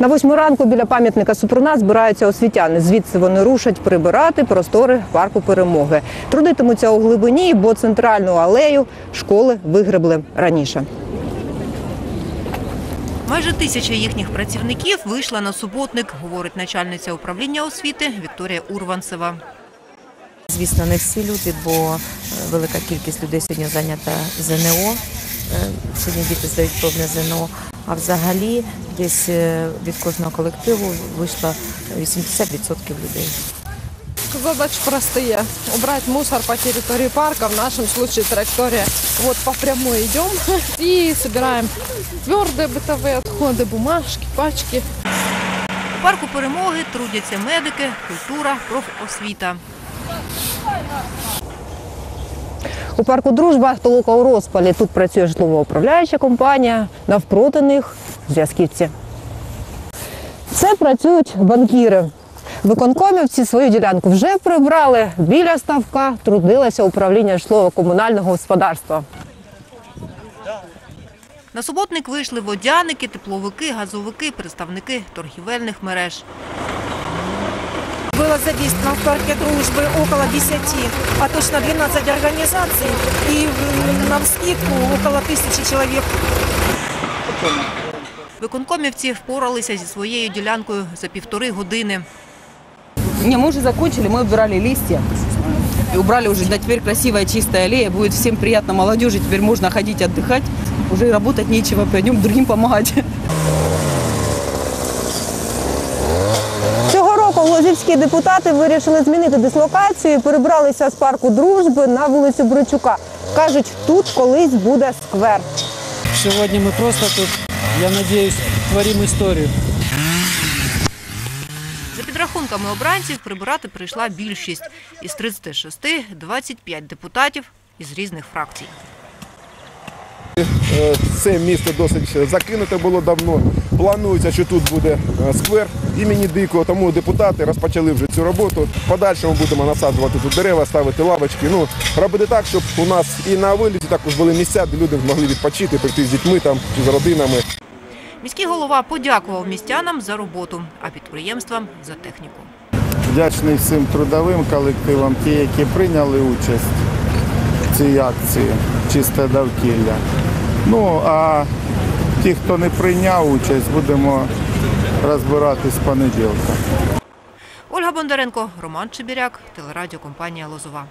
На восьму ранку біля пам'ятника Супруна збираються освітяни. Звідси вони рушать прибирати простори парку перемоги. Трудитимуться у глибині, бо центральну алею школи вигребли раніше. Майже тисяча їхніх працівників вийшла на суботник, говорить начальниця управління освіти Вікторія Урванцева. Звісно, не всі люди, бо е, велика кількість людей сьогодні зайнята ЗНО. Е, Сьогодні діти здають повне ЗНО. А взагалі десь е, від кожного колективу вийшло 80% людей. Задачи простые. Убрать мусор по территории парка, в нашем случае траектория вот по прямой идем и собираем твердые бытовые отходы, бумажки, пачки. У парку перемоги трудяться медики, культура, профосвіта. У парку Дружба толока у розпалі. Тут працює житлово-управляюча компанія, навпроти них зв'язківці. Це працюють банкіри. Виконкомівці свою ділянку вже прибрали. Біля ставка трудилося управління житлово-комунального господарства. На суботник вийшли водяники, тепловики, газовики, представники торгівельних мереж. Было задействовано в парке дружбы около 10, а точно 12 организаций и м, на вскидку около тысячи человек. Виконкомівці впоралися зі своєю ділянкою за півтори години. Не, мы уже закончили, мы убирали листья. И убрали уже, да, теперь красивая чистая аллея, будет всем приятно, молодежи, теперь можно ходить отдыхать, уже и работать нечего, пойдем другим помогать. Року депутати вирішили змінити дислокацію і перебралися з парку Дружби на вулицю Бричука. Кажуть, тут колись буде сквер. Сегодня мы просто тут, я надеюсь, творим историю. За підрахунками обранців прибирати прийшла більшість. Із 36 – 25 депутатів із різних фракцій. Е, Це місто досить закинуте було давно. Планується, що тут буде е, сквер імені Дикого, тому депутати розпочали вже цю роботу. Подальшому будемо насаджувати тут дерева, ставити лавочки. Ну, робити так, щоб у нас і на виліті також були місця, де люди змогли відпочити, прийти з дітьми там з родинами. Міський голова подякував містянам за роботу, а підприємствам за техніку. Вдячний всім трудовим колективам, ті, які прийняли участь в цій акції Чисте довкілля. Ну а ті, хто не прийняв участь, будемо розбиратись з понеділка. Ольга Бондаренко, Роман Чебіряк, телерадіокомпанія «Лозова».